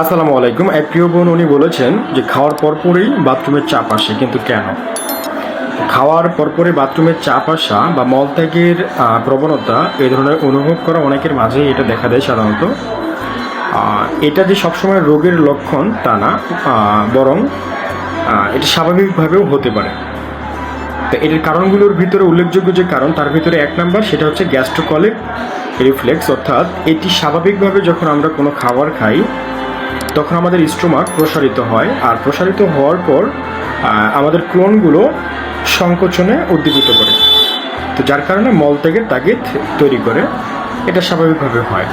আসসালামু আলাইকুম। এক প্রিয় বোন, উনি বলেছেন যে খাওয়ার পরপরই বাথরুমের চাপ আসে, কিন্তু কেন? খাওয়ার পরপরই বাথরুমের চাপ আসা বা মলত্যাগের প্রবণতা এই ধরনের অনুভব করা অনেকের মাঝেই এটা দেখা দেয় সাধারণত। এটা যে সবসময় রোগের লক্ষণ তা না বরং এটা স্বাভাবিকভাবেও হতে পারে। তো এটার কারণগুলোর ভিতরে উল্লেখযোগ্য যে কারণ, তার ভিতরে এক নাম্বার সেটা হচ্ছে গ্যাস্ট্রোকলিক রিফ্লেক্স, অর্থাৎ এটি স্বাভাবিকভাবে যখন আমরা কোনো খাবার খাই তখন আমাদের স্টোমাক প্রসারিত হয়, আর প্রসারিত হওয়ার পর আমাদের ক্লোনগুলো সংকোচনে উদ্দীপিত করে। তো যার কারণে মলত্যাগের তাগিদ তৈরি করে। এটা স্বাভাবিকভাবে হয়।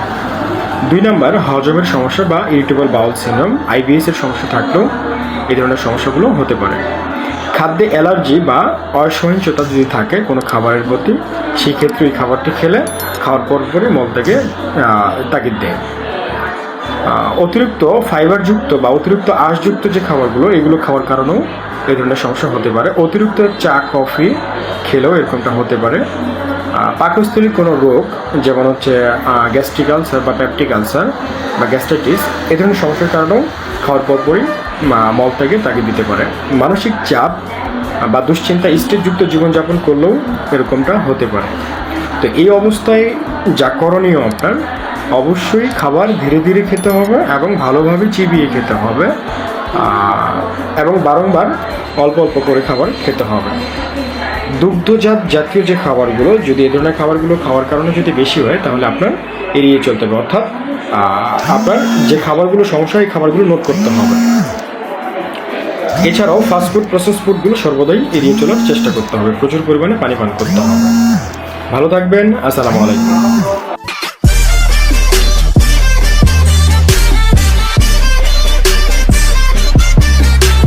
দুই নম্বর, হজমের সমস্যা বা ইরিটেবল বাউল সিনড্রোম, আইবিএস এর সমস্যা থাকলেও এই ধরনের সমস্যাগুলো হতে পারে। খাদ্যে অ্যালার্জি বা অসহিংসতা যদি থাকে কোনো খাবারের প্রতি, সেই ক্ষেত্রে এই খাবারটি খেলে, খাওয়ার পর পরে মলত্যাগে তাগিদ দেয়। অতিরিক্ত ফাইবারযুক্ত বা অতিরিক্ত আঁশযুক্ত যে খাবারগুলো, এগুলো খাওয়ার কারণেও এই ধরনের সমস্যা হতে পারে। অতিরিক্ত চা, কফি খেলেও এরকমটা হতে পারে। পাকস্থলীর কোনো রোগ, যেমন হচ্ছে গ্যাস্ট্রিক আলসার বা প্যাপটিক আলসার বা গ্যাস্ট্রাইটিস এ ধরনের সমস্যার কারণেও খাওয়ার পরপরই মলত্যাগে তাকে দিতে পারে। মানসিক চাপ বা দুশ্চিন্তা, স্ট্রেসযুক্ত জীবনযাপন করলেও এরকমটা হতে পারে। তো এই অবস্থায় যা করণীয় আপনার অবশ্যই খাবার ধীরে ধীরে খেতে হবে এবং ভালোভাবে চিবিয়ে খেতে হবে এবং বারংবার অল্প অল্প করে খাবার খেতে হবে। দুগ্ধজাত জাতীয় যে খাবারগুলো, যদি এই ধরনের খাবারগুলো খাওয়ার কারণে যদি বেশি হয়, তাহলে আপনার এড়িয়ে চলতে হবে। অর্থাৎ আপনার যে খাবারগুলো সমস্যা, এই খাবারগুলো নোট করতে হবে। এছাড়াও ফাস্টফুড প্রসেস ফুডগুলো সর্বদাই এড়িয়ে চলার চেষ্টা করতে হবে। প্রচুর পরিমাণে পানি পান করতে হবে। ভালো থাকবেন। আসসালামু আলাইকুম।